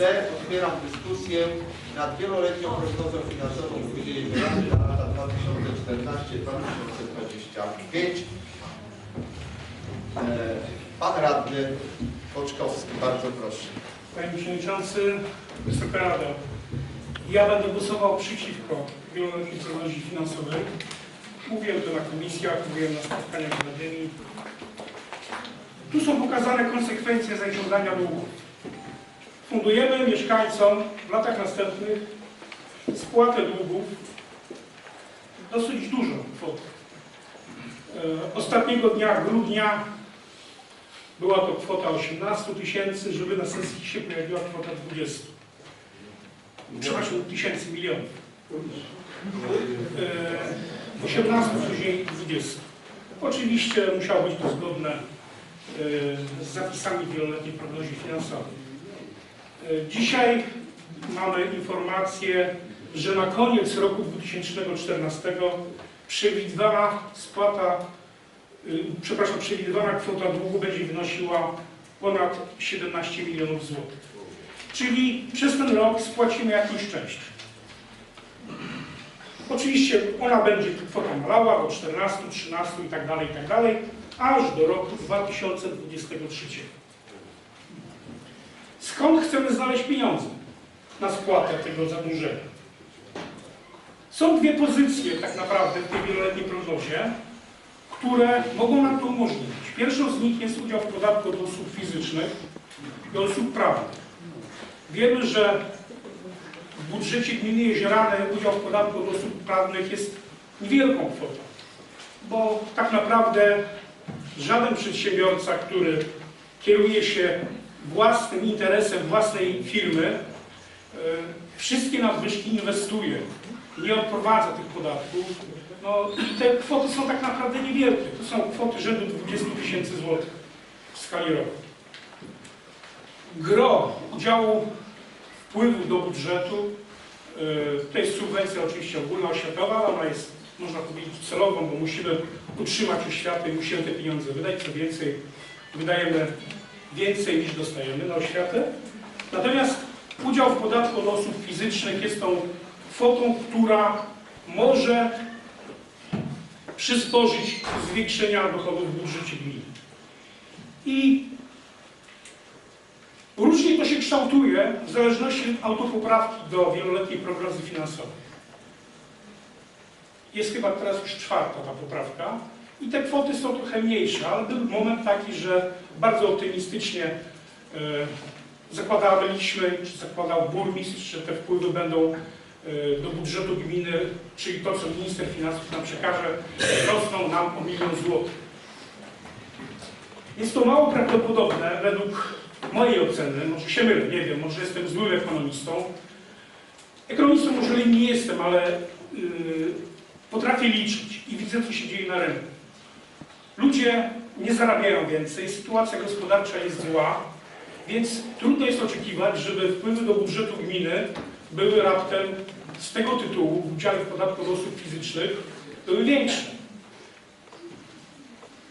D. Otwieram dyskusję nad wieloletnią prognozą finansową Gminy Jeziorany na lata 2014-2025. E, Pan Radny Poczkowski, bardzo proszę. Panie Przewodniczący, Wysoka Rado, ja będę głosował przeciwko wieloletniej prognozie finansowej. Mówiłem to na komisjach, mówiłem na spotkaniach z. Tu są pokazane konsekwencje zaciągania długu. Fundujemy mieszkańcom w latach następnych spłatę długów dosyć dużą kwotę. E, Ostatniego dnia grudnia była to kwota 18 tysięcy, żeby na sesji się pojawiła kwota 20. Przepraszam, tysięcy milionów. E, 18, później 20. Oczywiście musiało być to zgodne e, z zapisami wieloletniej prognozie finansowej. Dzisiaj mamy informację, że na koniec roku 2014 przewidywana spłata Y, przepraszam, przewidywana kwota długu będzie wynosiła ponad 17 milionów złotych. Czyli przez ten rok spłacimy jakąś część. Oczywiście ona będzie kwota malała do 14, 13 i tak dalej, i tak dalej, aż do roku 2023. Skąd chcemy znaleźć pieniądze na spłatę tego zadłużenia? Są dwie pozycje tak naprawdę w tej wieloletniej prognozie które mogą nam to umożliwić. Pierwszą z nich jest udział w podatku od osób fizycznych i osób prawnych. Wiemy, że w budżecie gminy Jeziorany udział w podatku od osób prawnych jest niewielką kwotą, bo tak naprawdę żaden przedsiębiorca, który kieruje się własnym interesem własnej firmy, e, wszystkie nadwyżki inwestuje, nie odprowadza tych podatków, no i te kwoty są tak naprawdę niewielkie. To są kwoty rzędu 20 tysięcy złotych w skali roku. Gro udziału wpływu do budżetu yy, to jest subwencja oczywiście ogólnooświatowa, ona jest, można powiedzieć, celową, bo musimy utrzymać oświatę i musimy te pieniądze wydać. Co więcej, wydajemy więcej niż dostajemy na oświatę. Natomiast udział w podatku od osób fizycznych jest tą kwotą, która może przysporzyć zwiększenia dochodów w budżecie gminy. I różnie to się kształtuje w zależności od autopoprawki do wieloletniej prognozy finansowej. Jest chyba teraz już czwarta ta poprawka i te kwoty są trochę mniejsze, ale był moment taki, że bardzo optymistycznie e, zakładaliśmy, czy zakładał burmistrz, że te wpływy będą e, do budżetu gminy, czyli to, co minister finansów nam przekaże, rosną nam o milion złotych. Jest to mało prawdopodobne według mojej oceny, może się mylę, nie wiem, może jestem złym ekonomistą. Ekonomistą może nie jestem, ale yy, potrafię liczyć i widzę, co się dzieje na rynku. Ludzie nie zarabiają więcej, sytuacja gospodarcza jest zła, więc trudno jest oczekiwać, żeby wpływy do budżetu gminy były raptem z tego tytułu, w udziale w podatku od osób fizycznych, były większe.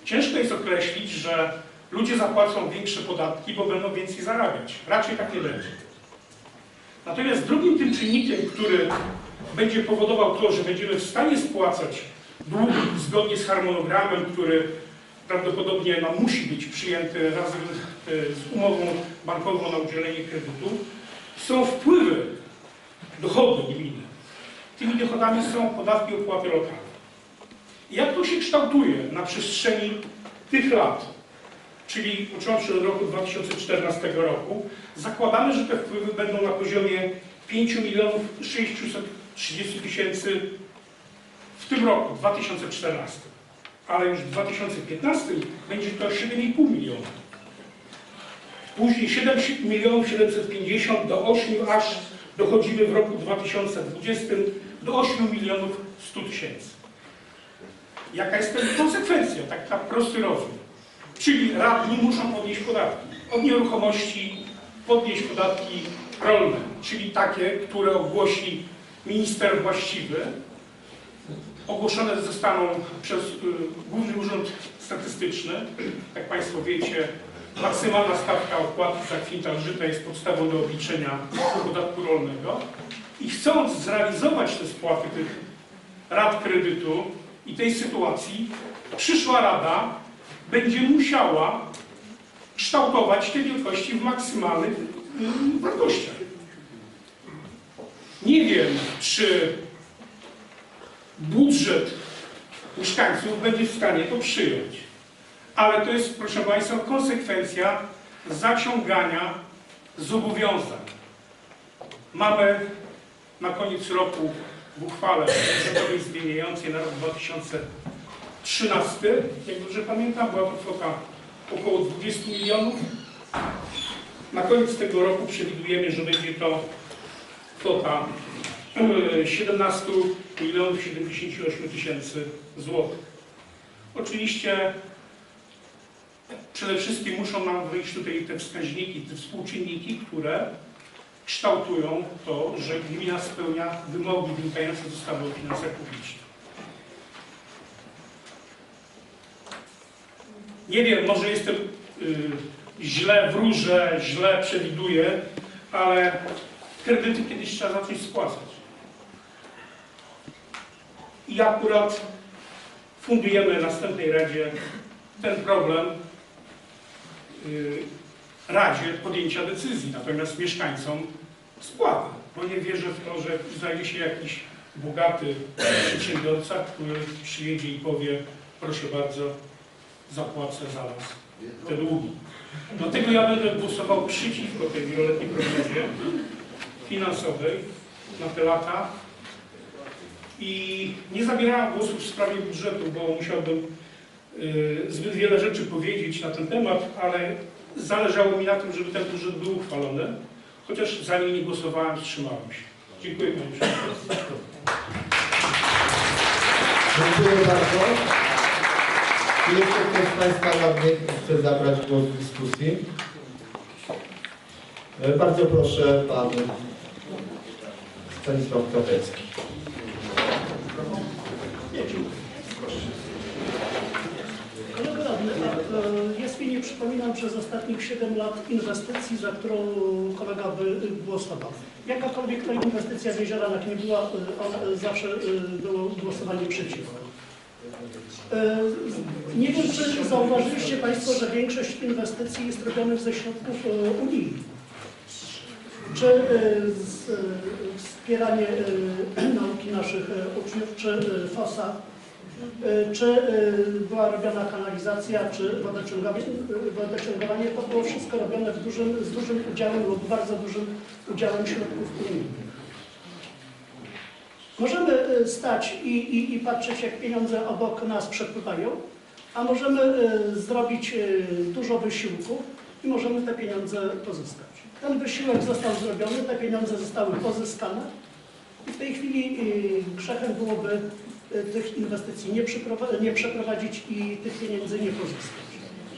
Ciężko jest określić, że ludzie zapłacą większe podatki, bo będą więcej zarabiać. Raczej tak nie będzie. Natomiast drugim tym czynnikiem, który będzie powodował to, że będziemy w stanie spłacać dług zgodnie z harmonogramem, który prawdopodobnie no, musi być przyjęty razem e, z umową bankową na udzielenie kredytu, są wpływy dochody gminy. Tymi dochodami są podatki opłaty lokalne. Jak to się kształtuje na przestrzeni tych lat, czyli począwszy od roku 2014 roku, zakładamy, że te wpływy będą na poziomie 5 milionów 630 tysięcy w tym roku, 2014. Ale już w 2015 będzie to 7,5 miliona. Później 7 milionów 750 do 8, aż dochodzimy w roku 2020 do 8 milionów 100 tysięcy. Jaka jest konsekwencja, tak na prosty rozum? Czyli radni muszą podnieść podatki. Od nieruchomości podnieść podatki rolne, czyli takie, które ogłosi minister właściwy. Ogłoszone zostaną przez y, Główny Urząd Statystyczny. Jak Państwo wiecie, maksymalna stawka opłaty za kwintal żyta jest podstawą do obliczenia podatku rolnego i chcąc zrealizować te spłaty tych rat kredytu i tej sytuacji, przyszła Rada będzie musiała kształtować te wielkości w maksymalnych mm, wartościach. Nie wiem, czy budżet mieszkańców będzie w stanie to przyjąć. Ale to jest, proszę Państwa, konsekwencja zaciągania zobowiązań. Mamy na koniec roku w uchwale budżetowej zmieniającej na rok 2013, jak dobrze pamiętam, była to kwota około 20 milionów. Na koniec tego roku przewidujemy, że będzie to kwota 17 milionów 78 tysięcy złotych. Oczywiście przede wszystkim muszą nam wyjść tutaj te wskaźniki, te współczynniki, które kształtują to, że gmina spełnia wymogi wynikające z ustawy o finansach publicznych. Nie wiem, może jestem y, źle wróżę, źle przewiduję, ale kredyty kiedyś trzeba zacząć spłacać. I akurat fundujemy następnej Radzie ten problem y, Radzie podjęcia decyzji, natomiast mieszkańcom spłaty, bo nie wierzę w to, że znajdzie się jakiś bogaty przedsiębiorca, który przyjedzie i powie proszę bardzo, zapłacę za was te długi. Dlatego ja będę głosował przeciwko tej wieloletniej prognozie finansowej na te lata i nie zabierałem głosu w sprawie budżetu, bo musiałbym y, zbyt wiele rzeczy powiedzieć na ten temat, ale zależało mi na tym, żeby ten budżet był uchwalony, chociaż za nim nie głosowałem, wstrzymałem się. Dziękuję Panie Przewodniczący. Dziękuję bardzo. Czy jeszcze ktoś z Państwa radnych chce zabrać głos w dyskusji? E, Bardzo proszę, Pan Stanisław Kotecki. Kolego radny, a, e, jest mi nie przypominam przez ostatnich 7 lat inwestycji, za którą kolega by głosował. Jakakolwiek to inwestycja w Jezioranach nie była, e, ona, e, zawsze było głosowanie przeciwko. E, Nie wiem, czy zauważyliście Państwo, że większość inwestycji jest robionych ze środków unijnych. Czy wspieranie nauki naszych uczniów, czy FOSA, Czy e, była robiona kanalizacja, czy e, wodociągowanie, to było wszystko robione dużym, z dużym udziałem lub bardzo dużym udziałem środków unijnych. Możemy e, stać i, i, i patrzeć, jak pieniądze obok nas przepływają, a możemy e, zrobić e, dużo wysiłku i możemy te pieniądze pozyskać. Ten wysiłek został zrobiony, te pieniądze zostały pozyskane i w tej chwili e, grzechem byłoby e, tych inwestycji nie, nie przeprowadzić i tych pieniędzy nie pozyskać.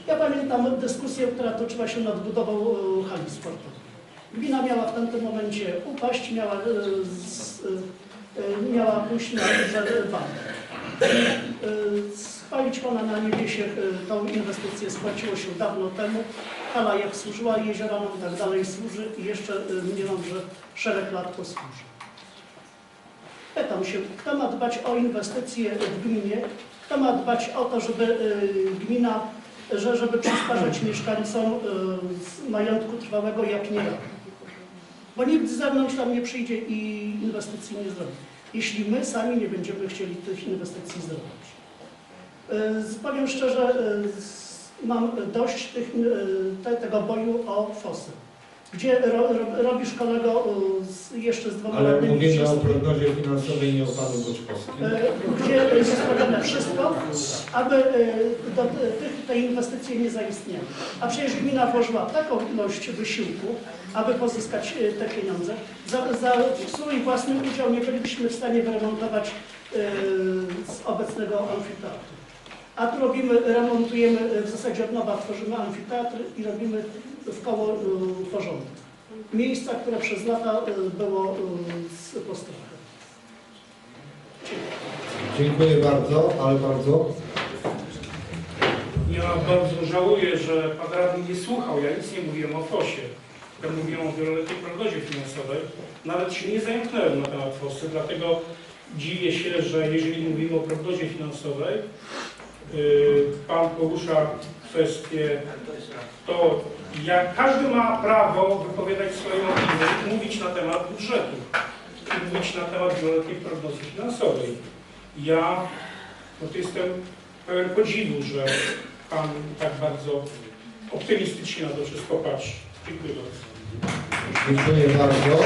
Ja pamiętam dyskusję, która toczyła się nad budową e, hali sportowej. Gmina miała w tamtym momencie upaść, miała, e, z, miała pójść na bank. Spalić pana na niebiesie e, tą inwestycję spłaciło się dawno temu. Hala jak służyła jezioranom, tak dalej służy i jeszcze mniemam, że szereg lat posłuży. Pytam się, kto ma dbać o inwestycje w gminie, kto ma dbać o to, żeby y, gmina, że, żeby przysparzać mieszkańcom y, majątku trwałego jak nie rada. Bo nikt z zewnątrz tam nie przyjdzie i inwestycji nie zrobi. Jeśli my sami nie będziemy chcieli tych inwestycji zrobić. Y, Powiem szczerze, mam dość tych, te, tego boju o fosy. Gdzie ro, ro, robisz kolego y, z, jeszcze z dwoma Ale mówimy o prognozie finansowej, nie o Panu Boczkowskim. E, gdzie jest robione wszystko, aby e, do tych, te inwestycje nie zaistniały. A przecież gmina włożyła taką ilość wysiłku, aby pozyskać e, te pieniądze. Za, za swój własny udział nie bylibyśmy w stanie wyremontować e, z obecnego amfiteatru. A tu robimy, remontujemy, e, w zasadzie od nowa tworzymy amfiteatr i robimy w koło e, porządek. Miejsca, które przez lata e, było e, z postrachem. Dziękuję bardzo, ale bardzo. Ja bardzo żałuję, że pan radny nie słuchał. Ja nic nie mówiłem o FOSie. Ja mówiłem o wieloletniej prognozie finansowej. Nawet się nie zająknąłem na temat FOSy, dlatego dziwię się, że jeżeli mówimy o prognozie finansowej, yy, pan porusza kwestię to, jak każdy ma prawo wypowiadać swoją opinię, mówić na temat budżetu i mówić na temat wieloletniej prognozy finansowej. Ja no to jestem pełen podziwu, że Pan tak bardzo optymistycznie na to wszystko patrzy. Dziękuję bardzo. Dziękuję bardzo.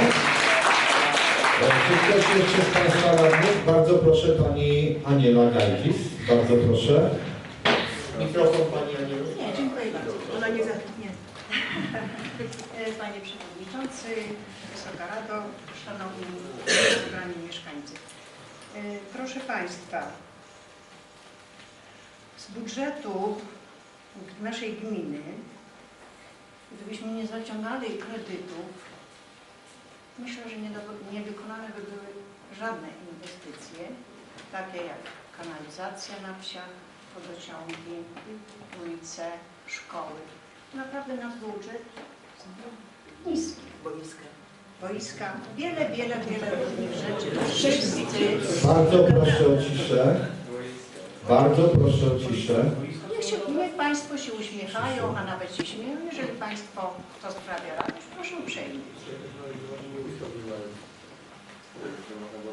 Czy ktoś jeszcze z Państwa radnych? Bardzo proszę Pani Aniela Gajdzis. Bardzo proszę. Mikrofon Pani Anielu. Nie, dziękuję bardzo. Ona nie zachętnie. Panie Przewodniczący, Wysoka Rado, Szanowni Wybrani Mieszkańcy. E, Proszę Państwa, z budżetu naszej gminy, gdybyśmy nie zaciągali kredytów, myślę, że nie wykonane by były żadne inwestycje, takie jak kanalizacja na wsiach, wodociągi, ulice, szkoły. Naprawdę nasz budżet niski. Boiska. Boiska, wiele, wiele, wiele różnych rzeczy. Wszyscy Bardzo proszę o ciszę. Bardzo proszę o ciszę. Niech, się, niech Państwo się uśmiechają, a nawet się śmieją. Jeżeli Państwo to sprawia radość, proszę uprzejmie.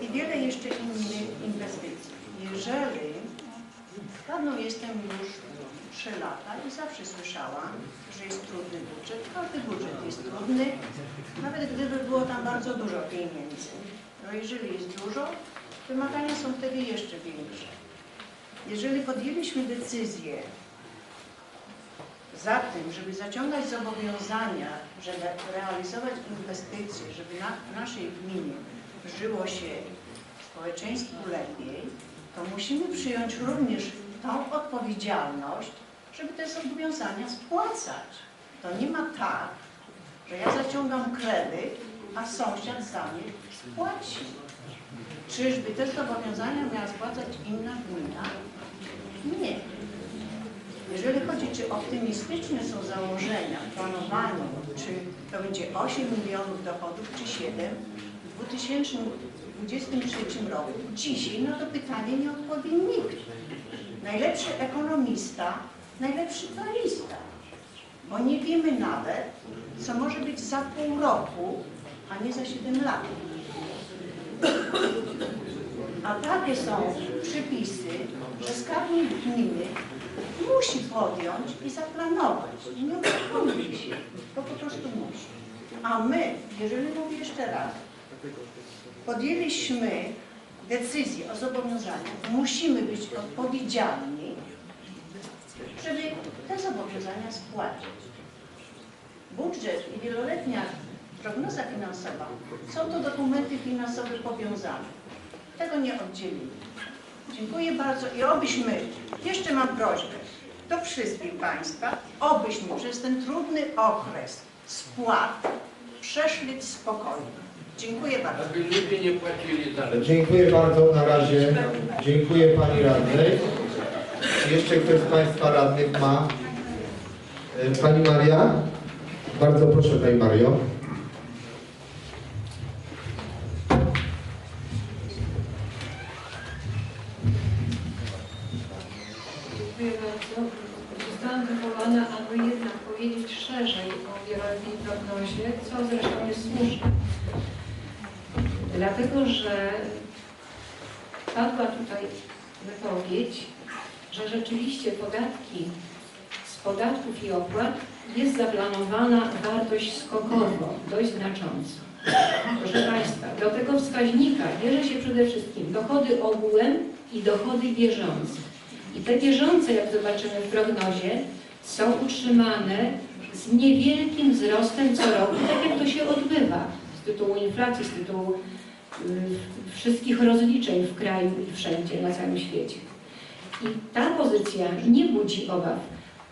I wiele jeszcze innych inwestycji. Jeżeli dawno jestem już 3 lata i zawsze słyszałam, że jest trudny budżet. Każdy budżet jest trudny, nawet gdyby było tam bardzo dużo pieniędzy. No jeżeli jest dużo, wymagania są wtedy jeszcze większe. Jeżeli podjęliśmy decyzję za tym, żeby zaciągać zobowiązania, żeby realizować inwestycje, żeby na, naszej gminie żyło się społeczeństwu lepiej, to musimy przyjąć również tą odpowiedzialność, żeby te zobowiązania spłacać. To nie ma tak, że ja zaciągam kredyt, a sąsiad za mnie spłaci. Czyżby te zobowiązania miała spłacać inna gmina? Nie. Jeżeli chodzi, czy optymistyczne są założenia w planowaniu, czy to będzie 8 milionów dochodów, czy 7, w 2023 roku, dzisiaj na to pytanie nie odpowie nikt. Najlepszy ekonomista, najlepszy planista, bo nie wiemy nawet, co może być za pół roku, a nie za 7 lat. A takie są przepisy, że skarbnik gminy musi podjąć i zaplanować. Nie wykonuje się, bo po prostu musi. A my, jeżeli mówię jeszcze raz, podjęliśmy decyzję o zobowiązaniach, musimy być odpowiedzialni, żeby te zobowiązania spłacić. Budżet i wieloletnia prognoza finansowa są to dokumenty finansowe powiązane. Tego nie oddzielimy. Dziękuję bardzo i obyśmy, jeszcze mam prośbę do wszystkich Państwa, obyśmy przez ten trudny okres spłat przeszli spokojnie. Dziękuję bardzo. Aby ludzie nie płacili dalej. Dziękuję bardzo na razie. Dziękuję Pani Radnej. Czy jeszcze ktoś z Państwa radnych ma? E, Pani Maria? Bardzo proszę Pani Mario. Dziękuję bardzo. Zostałam wywołana, aby jednak powiedzieć szerzej o wieloletniej prognozie, co zresztą jest słuszne. Dlatego, że padła tutaj wypowiedź, że rzeczywiście podatki z podatków i opłat jest zaplanowana wartość skokowo, dość znacząco. Proszę Państwa, do tego wskaźnika bierze się przede wszystkim dochody ogółem i dochody bieżące. I te bieżące, jak zobaczymy w prognozie, są utrzymane z niewielkim wzrostem co roku, tak jak to się odbywa z tytułu inflacji, z tytułu wszystkich rozliczeń w kraju i wszędzie na całym świecie. I ta pozycja nie budzi obaw,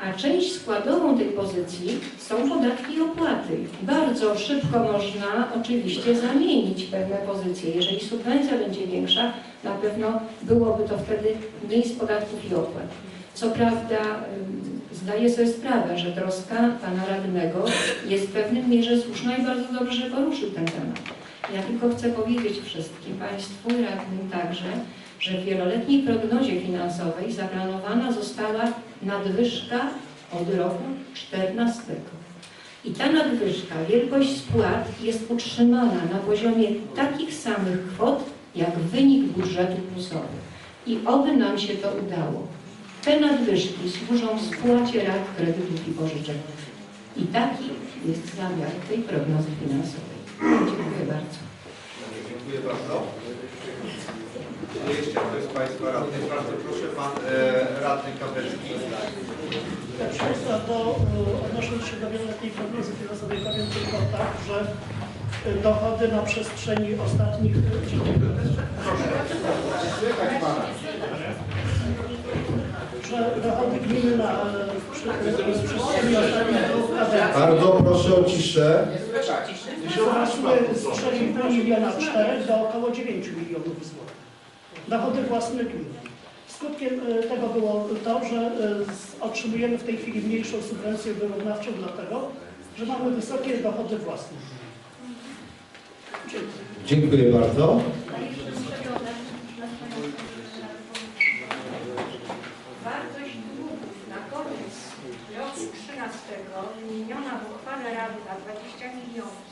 a część składową tej pozycji są podatki i opłaty. Bardzo szybko można oczywiście zamienić pewne pozycje. Jeżeli subwencja będzie większa, na pewno byłoby to wtedy mniej z podatków i opłat. Co prawda ym, zdaję sobie sprawę, że troska pana radnego jest w pewnym mierze słuszna i bardzo dobrze, że poruszył ten temat. Ja tylko chcę powiedzieć wszystkim Państwu i radnym także, że w wieloletniej prognozie finansowej zaplanowana została nadwyżka od roku 14. I ta nadwyżka, wielkość spłat jest utrzymana na poziomie takich samych kwot, jak wynik budżetu plusowy. I oby nam się to udało. Te nadwyżki służą spłacie rat kredytów i pożyczek. I taki jest zamiar tej prognozy finansowej. Dziękuję bardzo. Dziękuję bardzo. Czy jeszcze ktoś z Państwa radnych? Bardzo proszę Pan e, Radny Kaweczki. Proszę Państwa, do, y, odnosząc się do wieloletniej prognozy finansowej, powiem tylko tak, że y, dochody na przestrzeni ostatnich... Słychać Pana. że dochody gminy na e, przestrzeni ostatnich dwóch kadencji Bardzo proszę o ciszę. Wzrosły z 3,5 miliona 4 do około 9 milionów złotych. Dochody własne gminy. Skutkiem e, tego było to, że e, otrzymujemy w tej chwili mniejszą subwencję wyrównawczą dlatego, że mamy wysokie dochody własne. Dziękuję. Dziękuję bardzo. Wartość długów na koniec roku 13 wymieniona w uchwale Rady na 20 milionów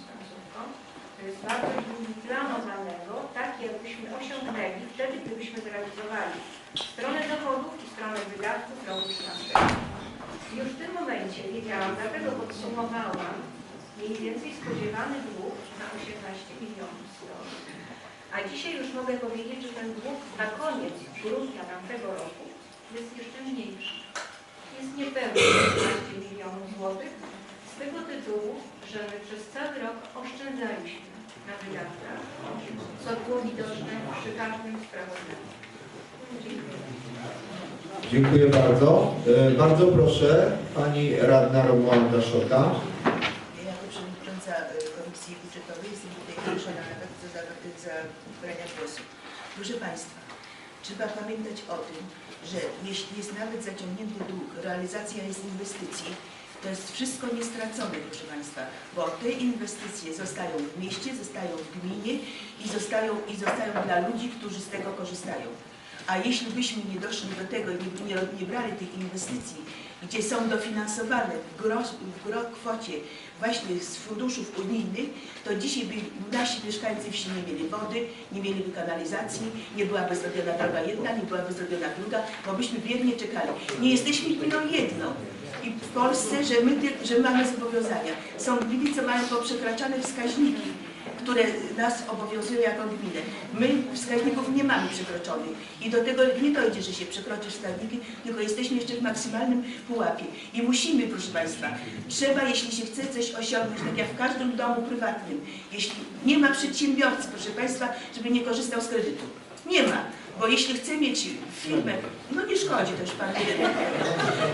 wartość długu planowanego, tak jakbyśmy osiągnęli wtedy, gdybyśmy zrealizowali stronę dochodów i stronę wydatków roku 13. Już w tym momencie wiedziałam, dlatego podsumowałam mniej więcej spodziewany dług na 18 milionów złotych. A dzisiaj już mogę powiedzieć, że ten dług na koniec grudnia tamtego roku jest jeszcze mniejszy. Jest niepełny 15 milionów złotych z tego tytułu, że my przez cały rok oszczędzaliśmy na wydatkach, co było widoczne przy każdym sprawozdaniu. Dziękuję. Dziękuję bardzo. E, Bardzo proszę Pani Radna Romualda Szota. Jako przewodnicząca e, Komisji Budżetowej jestem tutaj proszona nawet za za zabrania głosu. Proszę Państwa, trzeba pamiętać o tym, że jeśli jest nawet zaciągnięty dług, realizacja jest inwestycji, to jest wszystko niestracone, proszę Państwa, bo te inwestycje zostają w mieście, zostają w gminie i zostają, i zostają dla ludzi, którzy z tego korzystają. A jeśli byśmy nie doszli do tego i nie, nie, brali tych inwestycji, gdzie są dofinansowane w, gro, w gro kwocie właśnie z funduszów unijnych, to dzisiaj by nasi mieszkańcy wsi nie mieli wody, nie mieliby kanalizacji, nie byłaby zrobiona droga jedna, nie byłaby zrobiona druga, bo byśmy wiernie czekali. Nie jesteśmy gminą jedną. I w Polsce, że my że mamy zobowiązania. Są gminy, co mają poprzekraczane wskaźniki które nas obowiązują jako gminę. My wskaźników nie mamy przekroczonych i do tego nie dojdzie, że się przekroczy wskaźniki, tylko jesteśmy jeszcze w maksymalnym pułapie. I musimy, proszę Państwa, trzeba, jeśli się chce coś osiągnąć, tak jak w każdym domu prywatnym, jeśli nie ma przedsiębiorcy, proszę Państwa, żeby nie korzystał z kredytu. Nie ma. Bo jeśli chce mieć firmę, no nie szkodzi też pan.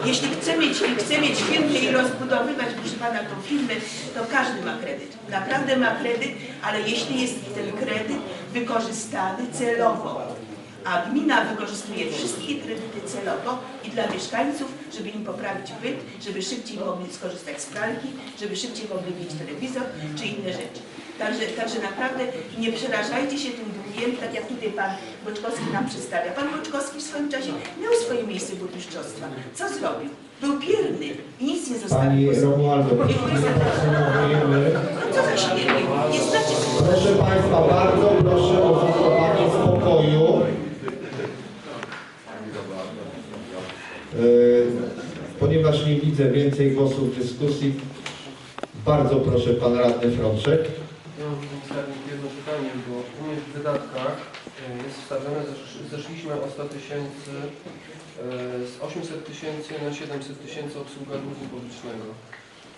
Jeśli chce mieć, chce mieć firmę i rozbudowywać, proszę pana, tą firmę, to każdy ma kredyt. Naprawdę ma kredyt, ale jeśli jest ten kredyt wykorzystany celowo, a gmina wykorzystuje wszystkie kredyty celowo i dla mieszkańców, żeby im poprawić byt, żeby szybciej mogli skorzystać z pralki, żeby szybciej mogli mieć telewizor czy inne rzeczy. Także, także naprawdę nie przerażajcie się tym długiem, tak jak tutaj pan Boczkowski nam przedstawia. Pan Boczkowski w swoim czasie miał swoje miejsce burmistrzostwa. Co zrobił? Był bierny i nic nie Pani zostawił. Romualdo, Dziękuję podsumowujemy. No co za śmiech? Nie znaczy, Proszę Państwa, bardzo proszę o zachowanie spokoju. E, Ponieważ nie widzę więcej głosów w dyskusji, bardzo proszę Pan Radny Frączek. Ja mam Skarbnik jedno pytanie, bo u mnie w wydatkach e, jest wstawione, zesz- zeszliśmy o 100 tysięcy, e, z 800 tysięcy na 700 tysięcy obsługa długu publicznego.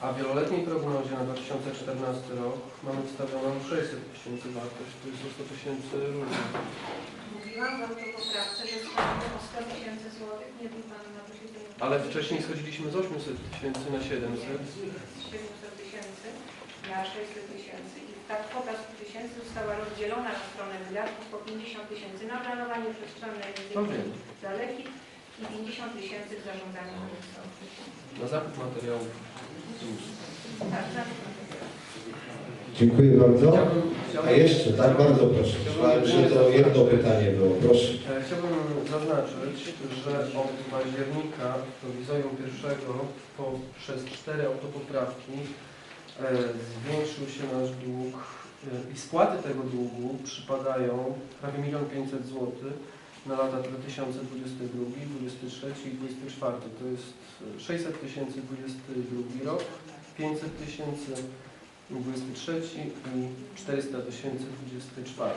A w wieloletniej prognozie na 2014 rok mamy wstawioną 600 tysięcy wartość, to jest o 100 tysięcy różnych. Mówiłam wam to poprawce, że spadło o 100 tysięcy złotych, nie był pan na posiedzeniu. Ale wcześniej schodziliśmy z 800 tysięcy na 700. z 700 tysięcy na 600 tysięcy ta kwota 100 tysięcy została rozdzielona na stronę wydatków po 50 tysięcy na planowanie przestrzenne To wiem. za leki i 50 tysięcy w zarządzaniu. Na zakup materiałów. Tak, tak. Dziękuję bardzo. A jeszcze, tak bardzo proszę. Myślałem, że to jedno pytanie było. Proszę. e, chciałbym zaznaczyć, że od października prowizorium pierwszego poprzez cztery autopoprawki zwiększył się nasz dług e, i spłaty tego długu przypadają prawie 1 500 zł na lata 2022, 2023 i 2024. To jest e, 600 tysięcy 22 rok, 500 tysięcy 23 i 400 tysięcy 24.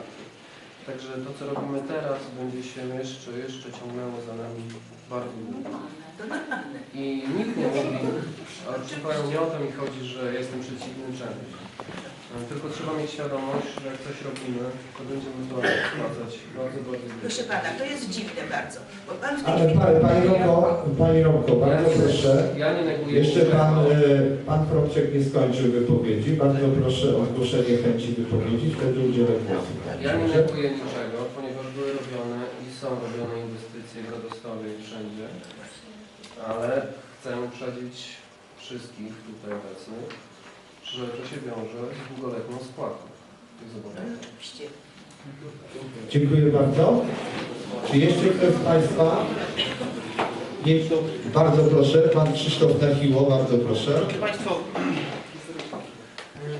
Także to, co robimy teraz, będzie się jeszcze, jeszcze ciągnęło za nami bardzo długo. I nikt nie mówi, ale przepraszam, nie o to mi chodzi, że jestem przeciwny czemuś. Tylko trzeba mieć świadomość, że jak coś robimy, to będziemy to spłacać bardzo, bardzo Proszę pana, to jest dziwne bardzo, bo pan w tej Ale chwili... pa- Pani Romko, Pani Romko, bardzo proszę. Ja nie neguję Jeszcze niczego. pan, e, pan Frączek nie skończył wypowiedzi. Bardzo proszę o zgłoszenie chęci wypowiedzi, wtedy udzielę głosu. Ja nie neguję niczego, ponieważ były robione i są robione inwestycje w Radostowie i wszędzie, ale chcę uprzedzić wszystkich tutaj obecnych, że to się wiąże z długoletnią spłatą tych zobowiązań. Oczywiście. Dziękuję bardzo. Czy jeszcze ktoś z Państwa? Nie, bardzo proszę, Pan Krzysztof Nachiło, bardzo proszę. Drodzy Państwo,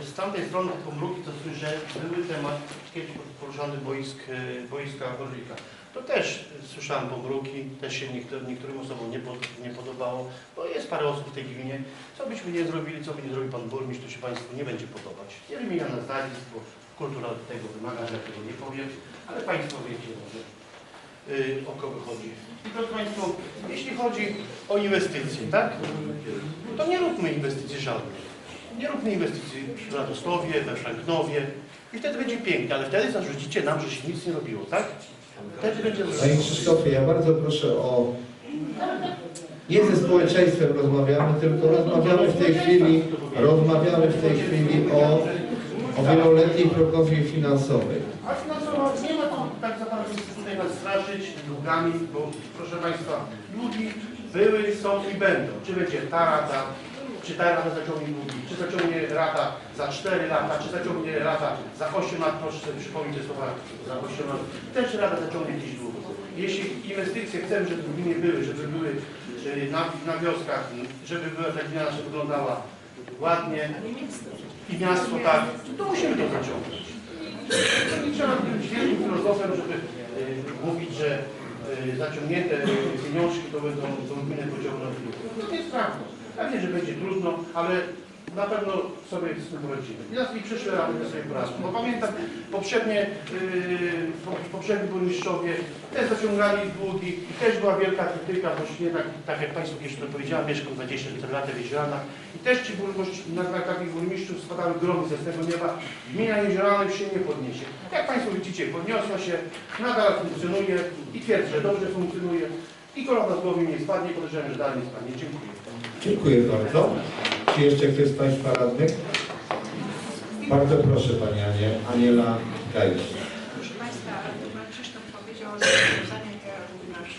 z tamtej strony pomruki to słyszę, były temat kiedyś poruszany boisk, e, boiska Gorlika. To też słyszałem pomruki, też się niektórym, niektórym osobom nie, pod, nie podobało, bo jest parę osób w tej gminie, co byśmy nie zrobili, co by nie zrobił Pan Burmistrz, to się Państwu nie będzie podobać. Nie wymienia nazwisk, bo kultura tego wymaga, że ja tego nie powiem, ale Państwo wiecie może y, o kogo chodzi. I drodzy Państwo, jeśli chodzi o inwestycje, tak? To nie róbmy inwestycji żadnych. Nie róbmy inwestycji w Radostowie, we Franknowie i wtedy będzie pięknie, ale wtedy zarzucicie nam, że się nic nie robiło, tak? Będzie... Panie Krzysztofie, ja bardzo proszę o... Nie ze społeczeństwem rozmawiamy, tylko rozmawiamy w tej chwili, rozmawiamy w tej chwili o, o wieloletniej prognozie finansowej. A finansowo nie ma co tak za bardzo tutaj nas straszyć długami, bo proszę Państwa, długi były, są i będą. Czy będzie ta rata, czy ta rata zaciągnie długi, czy zaciągnie rata za 4 lata, czy zaciągnie rata za 8 lat, proszę sobie przypomnieć te słowa za 8 lat, też rata zaciągnie gdzieś dług. Jeśli inwestycje chcemy, żeby w były, żeby były e, na, na wioskach, żeby była ta gmina nasza wyglądała ładnie i miasto tak, to musimy to zaciągnąć. To nie trzeba być wielkim filozofem, żeby e, mówić, że e, zaciągnięte pieniążki to będą tą gminę pociągnąć. To jest prawda. Wiem, że będzie trudno, ale na pewno sobie z tym poradzimy. I nas i przyszłe rady też sobie poradzą. Bo pamiętam poprzednie, yy, po- poprzedni burmistrzowie też zaciągali długi i też była wielka krytyka, bo jednak, tak jak Państwu kiedyś to powiedziałem, mieszkam 24 lata w Jezioranach i też ci burmistrz, na, na takich burmistrzów spadały gromy ze swego nieba. Gmina Jezioranych się nie podniesie. Jak Państwo widzicie, podniosła się, nadal funkcjonuje i twierdzę, że dobrze funkcjonuje i korona z głowy nie spadnie, podejrzewam, że dalej nie spadnie. Dziękuję. Dziękuję bardzo. Czy jeszcze ktoś z Państwa radnych? Bardzo proszę Pani Anie, Aniela Gajś. Proszę Państwa, Pan Krzysztof powiedział o zobowiązaniach, ja również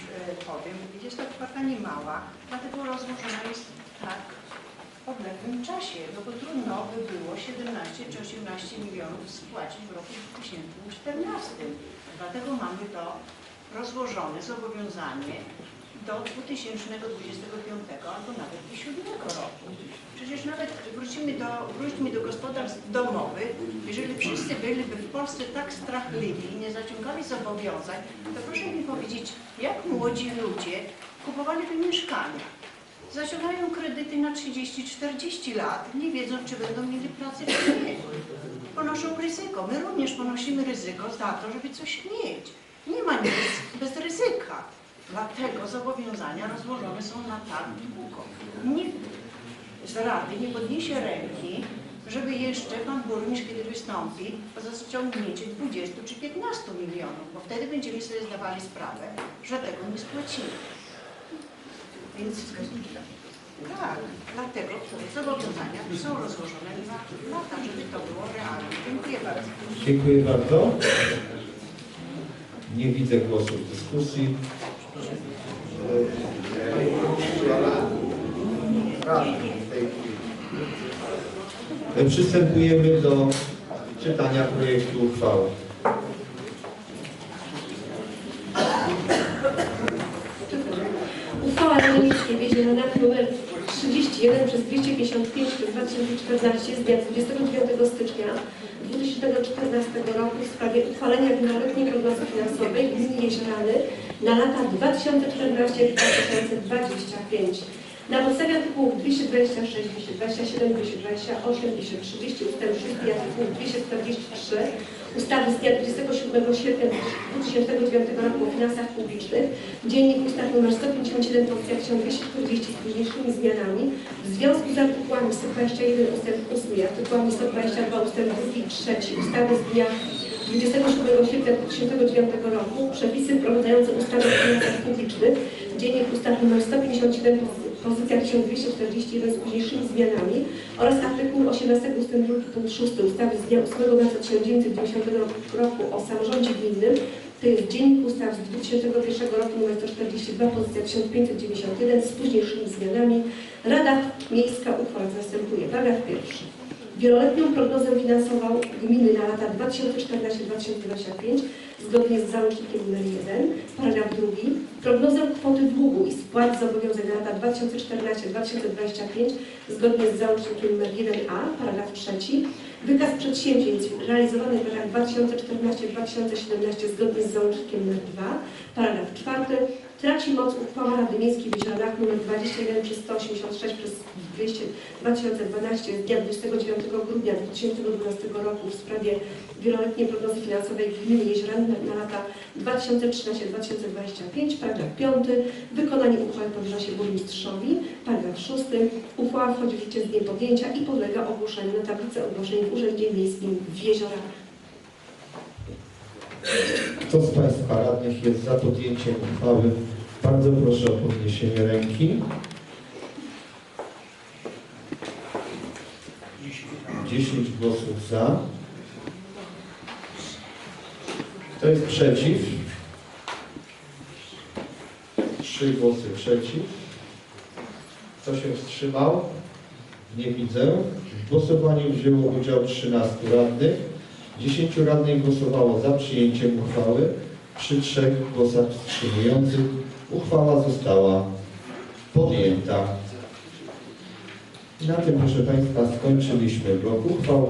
powiem. Jest to kwota niemała, dlatego rozłożona jest tak w odległym czasie, no bo trudno by było 17 czy 18 milionów spłacić w roku 2014. Dlatego mamy to rozłożone zobowiązanie do 2025 albo nawet 2007 roku. Przecież nawet wrócimy do, wróćmy do gospodarstw domowych, jeżeli wszyscy byliby w Polsce tak strachliwi i nie zaciągali zobowiązań, to proszę mi powiedzieć, jak młodzi ludzie kupowali te mieszkania? Zaciągają kredyty na 30-40 lat, nie wiedząc, czy będą mieli pracę, czy nie. Ponoszą ryzyko. My również ponosimy ryzyko za to, żeby coś mieć. Nie ma nic bez ryzyka. Dlatego zobowiązania rozłożone są na tak długo. Nikt z Rady nie podniesie ręki, żeby jeszcze Pan Burmistrz, kiedy wystąpi, o zaciągnięcie 20 czy 15 milionów, bo wtedy będziemy sobie zdawali sprawę, że tego nie spłacimy. Więc tak, dlatego zobowiązania są rozłożone na lata, żeby to było realne. Dziękuję bardzo. Dziękuję bardzo. Nie widzę głosów w dyskusji. Przystępujemy do czytania projektu uchwały. Uchwała Miejskiej Wiedzielona nr 31 przez 255 przez 2014 z dnia 29 stycznia 2014 roku w sprawie uchwalenia wieloletniej prognozy finansowej gminy Jeziorany na lata 2014-2025. Na podstawie artykułów 226, 227, 228, 230 ust. 6 i artykułu 243 ustawy z dnia 27 sierpnia 2009 roku o finansach publicznych, Dziennik Ustaw nr 157 pozycja 1240 z późniejszymi zmianami w związku z artykułami 121 ust. 8 i artykułami 122 ust. 2 i 3 ustawy z dnia 27 sierpnia 2009 roku przepisy wprowadzające ustawę o finansach publicznych, Dziennik Ustaw nr 157 pozycja 1241 z późniejszymi zmianami oraz artykuł 18 ust. 2 punkt 6 ustawy z dnia 8 marca 1990 roku o samorządzie gminnym, to jest Dziennik Ustaw z 2001 roku nr 142 pozycja 1591 z późniejszymi zmianami. Rada Miejska uchwała następuje. Paragraf pierwszy. Wieloletnią prognozę finansową gminy na lata 2014-2025 zgodnie z załącznikiem nr 1. Paragraf drugi. Prognozę kwoty długu i spłat zobowiązań na lata 2014-2025 zgodnie z załącznikiem nr 1a. Paragraf trzeci. Wykaz przedsięwzięć realizowanych w latach 2014-2017 zgodnie z załącznikiem nr 2. Paragraf czwarty. Traci moc uchwała Rady Miejskiej w Jeziorach nr 21 przez 186 przez 200 2012 z dnia 29 grudnia 2012 roku w sprawie wieloletniej prognozy finansowej gminy Jeziorany na, na lata 2013-2025. Paragraf 5. Wykonanie uchwały powierza się burmistrzowi. Paragraf 6. Uchwała wchodzi w życie z dniem podjęcia i podlega ogłoszeniu na tablicy ogłoszeń w Urzędzie Miejskim w Jeziorach. Kto z Państwa radnych jest za podjęciem uchwały? Bardzo proszę o podniesienie ręki. 10 głosów za. Kto jest przeciw? 3 głosy przeciw. Kto się wstrzymał? Nie widzę. W głosowaniu wzięło udział 13 radnych. 10 radnych głosowało za przyjęciem uchwały. Przy trzech głosach wstrzymujących uchwała została podjęta. Na tym, proszę Państwa, skończyliśmy blok uchwał.